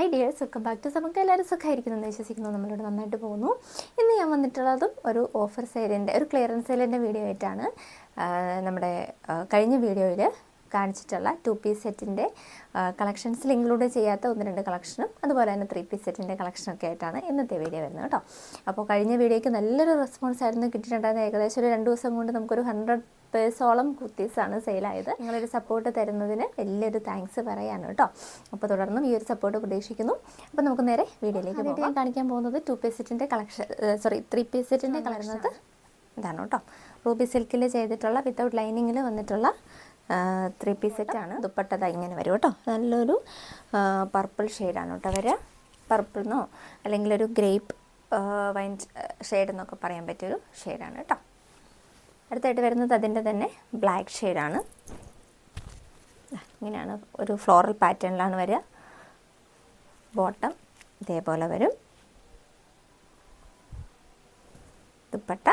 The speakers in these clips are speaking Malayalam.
Hi dears welcome back to നമുക്ക് എല്ലാവരും സുഖമായിരിക്കുന്നു. എന്ന് വിശ്വസിക്കുന്നു. നമ്മളിവിടെ നന്നായിട്ട് പോകുന്നു. ഇന്ന് ഞാൻ വന്നിട്ടുള്ളതും ഒരു ഓഫർ സെയിലിന്റെ ഒരു ക്ലിയറൻസ് സെയിലിന്റെ വീഡിയോ ആയിട്ടാണ്. നമ്മുടെ കഴിഞ്ഞ വീഡിയോയിൽ കാണിച്ചിട്ടുള്ള ടു പീസ് സെറ്റിന്റെ കളക്ഷൻസിൽ ഇൻക്ലൂഡ് ചെയ്യാത്ത ഒന്ന് രണ്ട് കളക്ഷനും അതുപോലെ തന്നെ ത്രീ പീസ് സെറ്റിന്റെ കളക്ഷനൊക്കെ ആയിട്ടാണ് ഇന്നത്തെ വീഡിയോ വരുന്നത് കേട്ടോ. അപ്പോൾ കഴിഞ്ഞ വീഡിയോയ്ക്ക് നല്ലൊരു റെസ്പോൺസ് ആയിരുന്നു. കിട്ടിയിട്ടുണ്ടായിരുന്നത് ഏകദേശം ഒരു രണ്ട് ദിവസം കൊണ്ട് നമുക്കൊരു ഹൺഡ്രഡ് പേഴ്സോളം കുർത്തീസാണ് സെയിലായത്. നിങ്ങളൊരു സപ്പോർട്ട് തരുന്നതിന് വലിയൊരു താങ്ക്സ് പറയാണ് കേട്ടോ. അപ്പോൾ തുടർന്നും ഈ ഒരു സപ്പോർട്ട് പ്രതീക്ഷിക്കുന്നു. അപ്പോൾ നമുക്ക് നേരെ വീഡിയോയിലേക്ക് വീഡിയോ കാണിക്കാൻ പോകുന്നത് ടു പീസ് സെറ്റിന്റെ കളക്ഷൻ സോറി ത്രീ പീസ് സെറ്റിന്റെ കളറുന്നത് ഇതാണ് കേട്ടോ. റൂബി സിൽക്കിൽ ചെയ്തിട്ടുള്ള വിത്തൗട്ട് ലൈനിങ്ങിൽ വന്നിട്ടുള്ള ത്രീ പീസ് സെറ്റാണ് ദുപ്പട്ടത ഇങ്ങനെ വരും കേട്ടോ. നല്ലൊരു പർപ്പിൾ ഷെയ്ഡാണ് കേട്ടോ വരിക പർപ്പിൾ എന്നോ അല്ലെങ്കിൽ ഒരു ഗ്രേപ്പ് വൈൻ ഷെയ്ഡ് എന്നൊക്കെ പറയാൻ പറ്റിയൊരു ഷെയ്ഡാണ് കേട്ടോ. അടുത്തായിട്ട് വരുന്നത് അതിന്റെ തന്നെ ബ്ലാക്ക് ഷെയ്ഡാണ് ഇങ്ങനെയാണ് ഒരു ഫ്ലോറൽ പാറ്റേണിലാണ് വരിക. ബോട്ടം ഇതേപോലെ വരും. ദുപ്പട്ട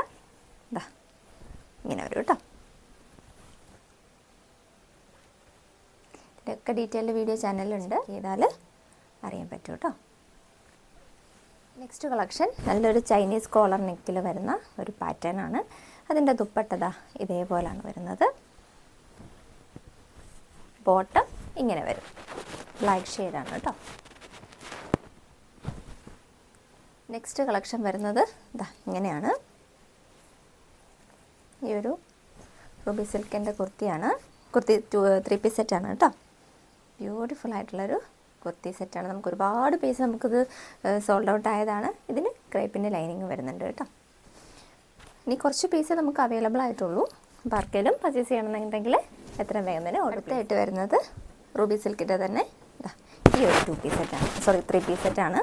ഇതാ ഇങ്ങനെ വരും കേട്ടോ. ഇതിന്റെയൊക്കെ ഡീറ്റെയിൽഡ് വീഡിയോ ചാനലുണ്ട് ചെയ്താൽ അറിയാൻ പറ്റും കേട്ടോ. നെക്സ്റ്റ് കളക്ഷൻ നല്ലൊരു ചൈനീസ് കോളർ നെക്കിൽ വരുന്ന ഒരു പാറ്റേൺ ആണ്. അതിന്റെ ദുപ്പട്ടത ഇതേപോലാണ് വരുന്നത്. ബോട്ടം ഇങ്ങനെ വരും. ബ്ലാക്ക് ഷെയ്ഡാണ് കേട്ടോ. നെക്സ്റ്റ് കളക്ഷൻ വരുന്നത് ഇതാ ഇങ്ങനെയാണ്. ഈ ഒരു റൂബി സിൽക്കിന്റെ കുർത്തിയാണ്. കുർത്തി ത്രീ പീസ് സെറ്റാണ് കേട്ടോ. ബ്യൂട്ടിഫുൾ ആയിട്ടുള്ളൊരു കുർത്തി സെറ്റാണ് നമുക്ക് ഒരുപാട് പീസ് നമുക്കിത് സോൾഡ് ഔട്ട് ആയതാണ്. ഇതിന് ക്രേപ്പിന്റെ ലൈനിങ് വരുന്നുണ്ട് കേട്ടോ. ഇനി കുറച്ച് പീസ് നമുക്ക് അവൈലബിൾ ആയിട്ടുള്ളൂ. അപ്പോൾ ആർക്കെങ്കിലും പർച്ചേസ് ചെയ്യണമെന്നുണ്ടെങ്കിൽ എത്രയും വേഗം തന്നെ അടുത്തായിട്ട് വരുന്നത് റൂബി സിൽക്കിന്റെ തന്നെ. ഈ ഒരു ടു പീസ് സെറ്റാണ് സോറി ത്രീ പീസ് സെറ്റാണ്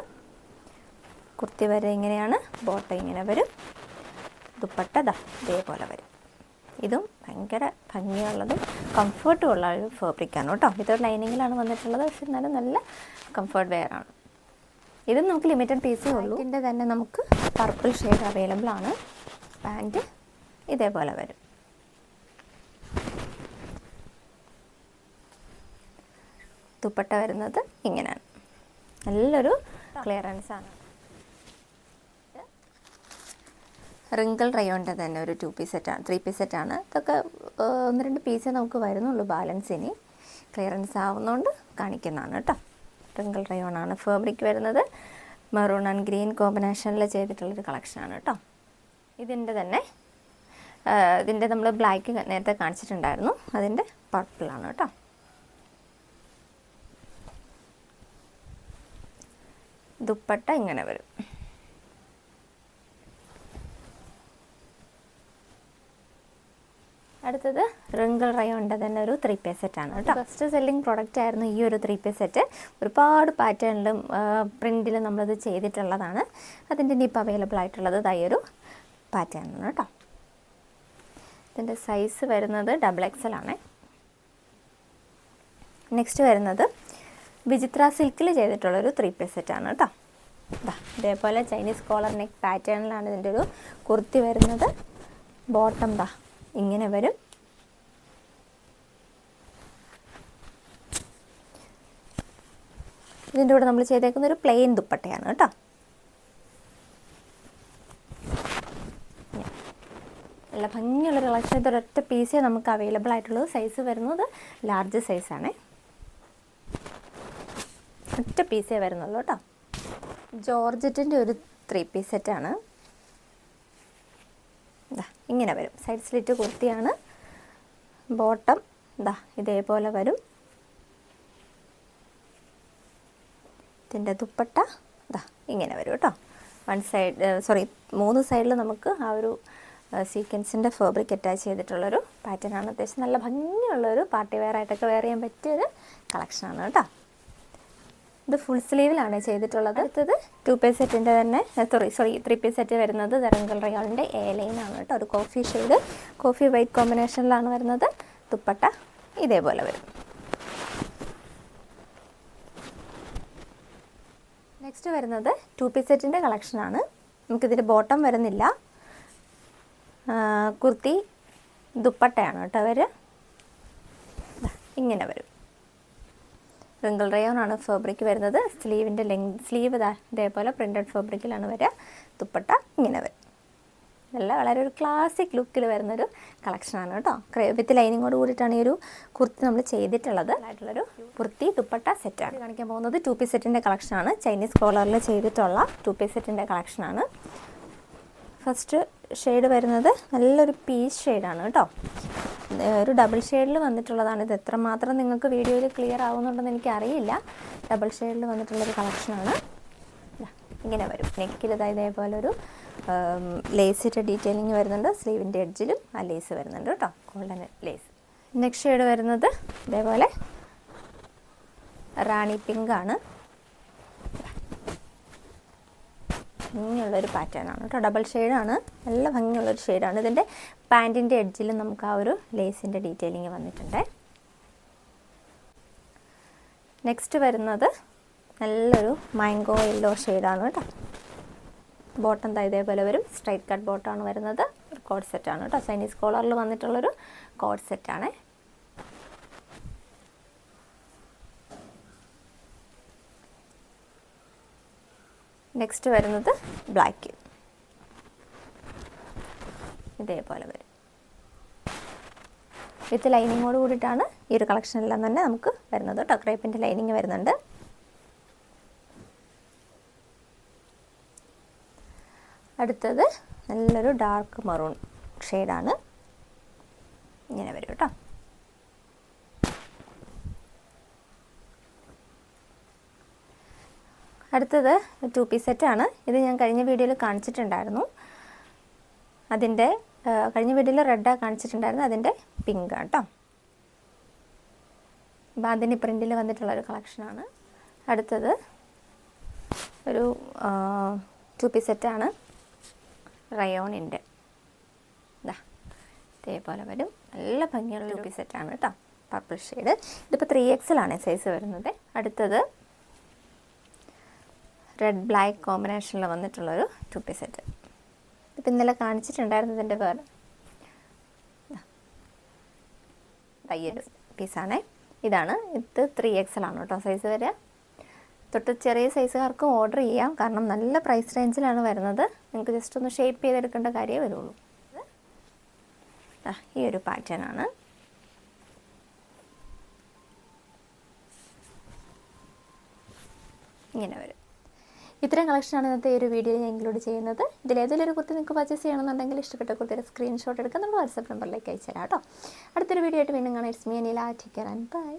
കുർത്തി വരെ ഇങ്ങനെയാണ് ബോട്ട ഇങ്ങനെ വരും. ദുപ്പട്ട ദ ഇതേപോലെ വരും. ഇതും ഭയങ്കര ഭംഗിയുള്ളതും കംഫർട്ടും ഉള്ള ഒരു ഫാബ്രിക്കാണ് കേട്ടോ. ഇതൊരു ലൈനിങ്ങിലാണ് വന്നിട്ടുള്ളത്. പക്ഷെ എന്നാലും നല്ല കംഫർട്ട് വെയർ ആണ്. ഇതും നമുക്ക് ലിമിറ്റഡ് പീസേ ഉള്ളൂ. ഇതിന്റെ തന്നെ നമുക്ക് പർപ്പിൾ ഷെയ്ഡ് അവൈലബിൾ ആണ്. പാന്റ് ഇതേപോലെ വരും. ദുപ്പട്ട വരുന്നത് ഇങ്ങനെയാണ്. നല്ലൊരു ക്ലിയറൻസ് ആണ്. റിങ്കിൾ റയോണിന്റെ തന്നെ ഒരു ടു പീസ് സെറ്റാണ് ത്രീ പീസ് സെറ്റാണ് ഇതൊക്കെ ഒന്ന് രണ്ട് പീസേ നമുക്ക് വരുന്നുള്ളൂ ബാലൻസ് ഇനി. ക്ലിയറൻസ് ആവുന്നതുകൊണ്ട് കാണിക്കുന്നതാണ് കേട്ടോ. റിങ്കിൾ റയോണാണ് ഫാബ്രിക് വരുന്നത് മെറൂൺ ആൻഡ് ഗ്രീൻ കോമ്പിനേഷനിൽ ചെയ്തിട്ടുള്ളൊരു കളക്ഷനാണ് കേട്ടോ. ഇതിന്റെ തന്നെ ഇതിന്റെ നമ്മൾ ബ്ലാക്ക് നേരത്തെ കാണിച്ചിട്ടുണ്ടായിരുന്നു. അതിന്റെ പർപ്പിളാണ് കേട്ടോ. ദുപ്പട്ട ഇങ്ങനെ വരും. അടുത്തത് റിങ്കിൾ റയോണിന്റെ തന്നെ ഒരു ത്രീ പേ സെറ്റാണ് കേട്ടോ. ഫസ്റ്റ് സെല്ലിംഗ് പ്രോഡക്റ്റ് ആയിരുന്നു ഈ ഒരു ത്രീ പേ സെറ്റ് ഒരുപാട് പാറ്റേണിലും പ്രിന്റിലും നമ്മളിത് ചെയ്തിട്ടുള്ളതാണ്. അതിന്റെ ഇനി ഇപ്പോൾ അവൈലബിൾ ആയിട്ടുള്ളത് ഇതാ ഈ ഒരു പാറ്റേണാണ് കേട്ടോ ഇതിന്റെ സൈസ് വരുന്നത് ഡബിൾ എക്സൽ ആണ്. നെക്സ്റ്റ് വരുന്നത് വിചിത്ര സിൽക്കിൽ ചെയ്തിട്ടുള്ളൊരു ത്രീ പീസ് സെറ്റാണ് കേട്ടോ ഇതേപോലെ ചൈനീസ് കോളർ നെക്ക് പാറ്റേണിലാണ് ഇതിന്റെ ഒരു കുർത്തി വരുന്നത്. ബോട്ടം ദാ ഇങ്ങനെ വരും. ഇതിന്റെ കൂടെ നമ്മൾ ചെയ്തേക്കുന്ന ഒരു പ്ലെയിൻ ദുപ്പട്ടയാണ് കേട്ടോ നല്ല ഭംഗിയുള്ളൊരു കളക്ഷൻ. ഇതൊരൊറ്റ പീസേ നമുക്ക് അവൈലബിൾ ആയിട്ടുള്ളത് സൈസ് വരുന്നത് ലാർജ് സൈസാണ് ഒറ്റ പീസേ വരുന്നുള്ളൂ കേട്ടോ. ജോർജറ്റിന്റെ ഒരു ത്രീ പീസ് സെറ്റാണ് ഇതാ ഇങ്ങനെ വരും. സൈഡ് സ്ലിറ്റ് കുർത്തിയാണ്. ബോട്ടം ഇതാ ഇതേപോലെ വരും. ഇതിന്റെ ദുപ്പട്ട ഇതാ ഇങ്ങനെ വരും കേട്ടോ. വൺ സൈഡ് സോറി മൂന്ന് സൈഡിൽ നമുക്ക് ആ ഒരു സീക്വൻസിന്റെ ഫാബ്രിക് അറ്റാച്ച് ചെയ്തിട്ടുള്ളൊരു പാറ്റേണാണ് അത്യാവശ്യം നല്ല ഭംഗിയുള്ളൊരു പാർട്ടി വെയർ ആയിട്ടൊക്കെ വെയർ ചെയ്യാൻ പറ്റിയൊരു കളക്ഷനാണ് കേട്ടോ. ഇത് ഫുൾ സ്ലീവിലാണ് ചെയ്തിട്ടുള്ളത്. അടുത്തത് ടു പേ സെറ്റിന്റെ തന്നെ sorry sorry three piece set വരുന്നത് ദറങ്കൽ റയാളിന്റെ എ ലൈനാണ് കേട്ടോ. ഒരു കോഫി ഷെയ്ഡ് കോഫി വൈറ്റ് കോമ്പിനേഷനിലാണ് വരുന്നത്. ദുപ്പട്ട ഇതേപോലെ വരും. നെക്സ്റ്റ് വരുന്നത് ടു പീസ് സെറ്റിന്റെ കളക്ഷനാണ് നമുക്കിതിന്റെ ബോട്ടം വരുന്നില്ല. കുർത്തി ദുപ്പട്ടയാണ് കേട്ടോ അവർ ഇങ്ങനെ വരും. റിങ്കിൾ റയോണാണ് ഫാബ്രിക് വരുന്നത്. സ്ലീവിന്റെ ലെങ് സ്ലീവ് ഇതാ ഇതേപോലെ പ്രിന്റഡ് ഫാബ്രിക്കിലാണ് വരിക. ദുപ്പട്ട ഇങ്ങനെ വരും. നല്ല വളരെ ഒരു ക്ലാസിക് ലുക്കിൽ വരുന്നൊരു കളക്ഷനാണ് കേട്ടോ. വിത്ത് ലൈനിങ്ങോട് കൂടിയിട്ടാണ് ഈ ഒരു കുർത്തി നമ്മൾ ചെയ്തിട്ടുള്ളത്. ആയിട്ടുള്ളൊരു കുർത്തി ദുപ്പട്ട സെറ്റാണ് കാണിക്കാൻ പോകുന്നത് ടു പീസ് സെറ്റിന്റെ കളക്ഷനാണ് ചൈനീസ് കോളറിൽ ചെയ്തിട്ടുള്ള ടു പീസ് സെറ്റിന്റെ കളക്ഷനാണ് ഫസ്റ്റ് ഷെയ്ഡ് വരുന്നത് നല്ലൊരു പീസ് ഷെയ്ഡാണ് കേട്ടോ. ഒരു ഡബിൾ ഷെയ്ഡിൽ വന്നിട്ടുള്ളതാണ്. ഇത് എത്രമാത്രം നിങ്ങൾക്ക് വീഡിയോയിൽ ക്ലിയർ ആവുന്നുണ്ടെന്ന് എനിക്കറിയില്ല. ഡബിൾ ഷെയ്ഡിൽ വന്നിട്ടുള്ളൊരു കളക്ഷനാണ് ഇങ്ങനെ വരും. നെക്കിൽ ഇതാ ഇതേപോലെ ഒരു ലേസിന്റെ ഡീറ്റെയിലിംഗ് വരുന്നുണ്ട്. സ്ലീവിന്റെ എഡ്ജിലും ആ ലേസ് വരുന്നുണ്ട് കേട്ടോ. ഗോൾഡൻ ലേസ് നെക്സ്റ്റ് ഷെയ്ഡ് വരുന്നത് ഇതേപോലെ റാണി പിങ്ക് ആണ്. ഭംഗിയുള്ളൊരു പാറ്റേൺ ആണ് കേട്ടോ. ഡബിൾ ഷെയ്ഡാണ് നല്ല ഭംഗിയുള്ളൊരു ഷെയ്ഡാണ് ഇതിന്റെ പാന്റിന്റെ എഡ്ജിൽ നമുക്ക് ആ ഒരു ലേസിന്റെ ഡീറ്റെയിലിംഗ് വന്നിട്ടുണ്ട്. നെക്സ്റ്റ് വരുന്നത് നല്ലൊരു മാംഗോ യെല്ലോ ഷെയ്ഡാണ് കേട്ടോ. ബോട്ടം ഇതേപോലെ വരും. സ്ട്രൈറ്റ് കട്ട് ബോട്ടമാണ് വരുന്നത്. ഒരു കോഡ് സെറ്റാണ് കേട്ടോ. ചൈനീസ് കോളറിൽ വന്നിട്ടുള്ളൊരു കോഡ് സെറ്റാണ് നെക്സ്റ്റ് വരുന്നത് ബ്ലാക്ക് ഇതേപോലെ വരും. വിത്ത് ലൈനിങ്ങോട് കൂടിയിട്ടാണ് ഈ ഒരു കളക്ഷനെല്ലാം തന്നെ നമുക്ക് വരുന്നത് കേട്ടോ. ക്രേപ്പിന്റെ ലൈനിങ് വരുന്നുണ്ട്. അടുത്തത് നല്ലൊരു ഡാർക്ക് മറൂൺ ഷെയ്ഡാണ് ഇങ്ങനെ വരും കേട്ടോ. അടുത്തത് ടു പീസ് സെറ്റാണ് ഇത് ഞാൻ കഴിഞ്ഞ വീഡിയോയിൽ കാണിച്ചിട്ടുണ്ടായിരുന്നു. അതിന്റെ കഴിഞ്ഞ വീഡിയോയിൽ റെഡാണ് കാണിച്ചിട്ടുണ്ടായിരുന്നു. അതിന്റെ പിങ്ക് കേട്ടോ ബാന്തിനി പ്രിന്റിൽ വന്നിട്ടുള്ള ഒരു കളക്ഷനാണ് അടുത്തത് ഒരു ടു പീസ് സെറ്റാണ് റയോണിന്റെ ഇതാ ഇതേപോലെ വരും. നല്ല ഭംഗിയുള്ള ടു പീസ് സെറ്റാണ് കേട്ടോ പർപ്പിൾ ഷെയ്ഡ് ഇതിപ്പോൾ ത്രീ എക്സിലാണ് സൈസ് വരുന്നത്. അടുത്തത് റെഡ് ബ്ലാക്ക് കോമ്പിനേഷനിൽ വന്നിട്ടുള്ളൊരു ടു പീസ് സെറ്റ് ഇപ്പം ഇന്നലെ കാണിച്ചിട്ടുണ്ടായിരുന്നു ഇതിന്റെ പേര് തയ്യൊരു പീസാണേ ഇതാണ്. ഇത് ത്രീ എക്സൽ ആണ് കേട്ടോ സൈസ് വരിക. തൊട്ട് ചെറിയ സൈസുകാർക്കും ഓർഡർ ചെയ്യാം. കാരണം നല്ല പ്രൈസ് റേഞ്ചിലാണ് വരുന്നത്. നിങ്ങൾക്ക് ജസ്റ്റ് ഒന്ന് ഷേപ്പ് ചെയ്തെടുക്കേണ്ട കാര്യമേ വരുള്ളൂ. ഈ ഒരു പാറ്റേൺ ആണ്. ഇങ്ങനെ വരും. ഇത്രയും കളക്ഷനാണ് ഇന്നത്തെ ഒരു വീഡിയോയിൽ ഞാൻ ഇൻക്ലൂഡ് ചെയ്യുന്നത്. ഇതിൽ ഏതെങ്കിലും ഒരു കുർത്തി നിങ്ങൾക്ക് പർച്ചേസ് ചെയ്യണമെന്നുണ്ടെങ്കിൽ ഇഷ്ടപ്പെട്ട കുർത്തിയുടെ സ്ക്രീൻഷോട്ട് എടുക്കുക നമ്മൾ വാട്സപ്പ് നമ്പറിലേക്ക് അയച്ചു തരാം കേട്ടോ. അടുത്തൊരു വീഡിയോ ആയിട്ട് വീണ്ടും കാണാം. It's me Anila take care and bye